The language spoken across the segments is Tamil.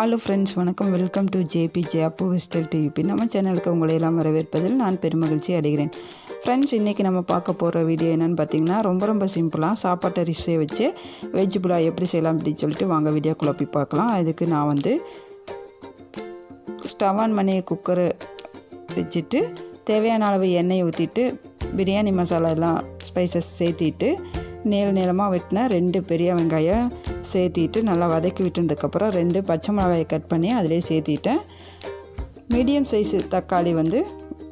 ஹலோ ஃப்ரெண்ட்ஸ் வணக்கம். வெல்கம் டு ஜேபி ஜேப்பு வெஸ்டல் டிபி நம்ம சேனலுக்கு உங்களை எல்லாம் வரவேற்பதில் நான் பெருமகிழ்ச்சி அடைகிறேன். ஃப்ரெண்ட்ஸ் இன்றைக்கி நம்ம பார்க்க போகிற வீடியோ என்னென்னு பார்த்தீங்கன்னா ரொம்ப ரொம்ப சிம்பிளாக சாப்பாட்டு ரிஷை வச்சு வெஜ் புலா எப்படி செய்யலாம் அப்படின்னு சொல்லிட்டு வாங்க வீடியோ குழப்பி பார்க்கலாம். அதுக்கு நான் வந்து ஸ்டவ் ஆன் பண்ணி குக்கரை வச்சுட்டு தேவையான அளவு எண்ணெய் ஊற்றிட்டு பிரியாணி மசாலா எல்லாம் ஸ்பைசஸ் சேர்த்திட்டு நீள நீளமாக வெட்டின ரெண்டு பெரிய வெங்காயம் சேர்த்திட்டு நல்லா வதக்கி விட்டுனதுக்கப்புறம் ரெண்டு பச்சை மிளகாயை கட் பண்ணி அதிலே சேர்த்திட்டேன். மீடியம் சைஸு தக்காளி வந்து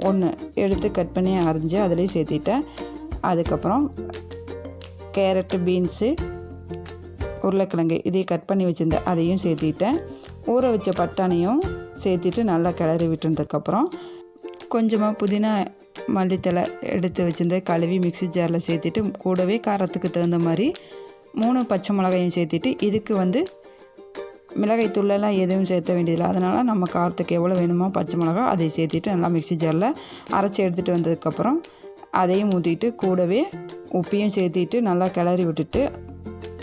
ஒன்று எடுத்து கட் பண்ணி அரைஞ்சி அதிலே சேர்த்திட்டேன். அதுக்கப்புறம் கேரட்டு பீன்ஸு உருளைக்கிழங்கு இதையும் கட் பண்ணி வச்சுருந்தேன் அதையும் சேர்த்திட்டேன். ஊற வச்ச பட்டாணியும் சேர்த்திட்டு நல்லா கிளறி விட்டுனதுக்கப்புறம் கொஞ்சமாக புதினா மல்லித்தலை எடுத்து வச்சுருந்த கழுவி மிக்சி ஜாரில் சேர்த்துட்டு கூடவே காரத்துக்கு தகுந்த மாதிரி மூணு பச்சை மிளகாயும் சேர்த்துட்டு இதுக்கு வந்து மிளகாய் தூளெல்லாம் எதுவும் சேர்த்த வேண்டியதில்லை. அதனால் நம்ம காரத்துக்கு எவ்வளோ வேணுமோ பச்சை மிளகா அதை சேர்த்துட்டு நல்லா மிக்சி ஜாரில் அரைச்சி எடுத்துகிட்டு வந்ததுக்கப்புறம் அதையும் ஊற்றிட்டு கூடவே உப்பையும் சேர்த்திட்டு நல்லா கிளறி விட்டுட்டு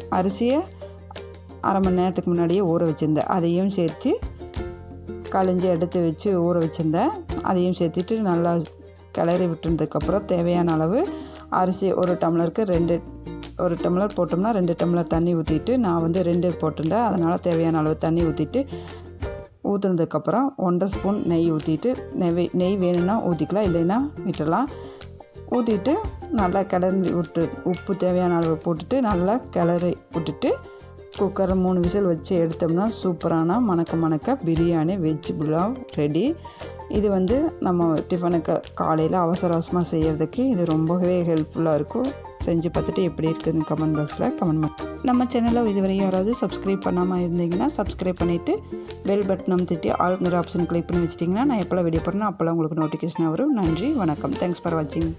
அரிசியை அரை மணி நேரத்துக்கு முன்னாடியே ஊற வச்சுருந்தேன் அதையும் சேர்த்து கழிஞ்சி எடுத்து வச்சு ஊற வச்சுருந்தேன் அதையும் சேர்த்துட்டு நல்லா கிளறி விட்டுருந்ததுக்கப்புறம் தேவையான அளவு அரிசி ஒரு டம்ளருக்கு ரெண்டு ஒரு டம்ளர் போட்டோம்னா ரெண்டு டம்ளர் தண்ணி ஊற்றிட்டு நான் வந்து ரெண்டு போட்டிருந்தேன். அதனால் தேவையான அளவு தண்ணி ஊற்றிட்டு ஊற்றுனதுக்கப்புறம் ஒன்றரை ஸ்பூன் நெய் ஊற்றிட்டு நெய் நெய் வேணும்னா ஊற்றிக்கலாம் இல்லைன்னா விட்டுடலாம் ஊற்றிட்டு நல்லா கிளறி விட்டு உப்பு தேவையான அளவு போட்டுட்டு நல்லா கிளறி விட்டுட்டு குக்கரை மூணு விசில் வச்சு எடுத்தோம்னா சூப்பரான மணக்க மணக்க பிரியாணி வெஜ் புலாவ் ரெடி இது வந்து நம்ம டிஃபனுக்கு காலையில் அவசர அவசரமாக செய்கிறதுக்கு இது ரொம்பவே ஹெல்ப்ஃபுல்லாக இருக்கும். செஞ்சு பார்த்துட்டு எப்படி இருக்குதுன்னு கமெண்ட் பாக்ஸில் கமெண்ட் பண்ணி நம்ம சேனலில் இதுவரையும் யாராவது சப்ஸ்கிரைப் பண்ணாமல் இருந்தீங்கன்னா சப்ஸ்கிரைப் பண்ணிவிட்டு பெல் பட்டன் திட்டி ஆளுங்கிற ஆப்ஷன் கிளிக் பண்ணி வச்சிட்டிங்கன்னா நான் எப்போல்லாம் வீடியோ போடுறேன்னா அப்போல்லாம் உங்களுக்கு நோட்டிஃபிகேஷன் வரும். நன்றி வணக்கம். தேங்க்ஸ் ஃபார் வாட்சிங்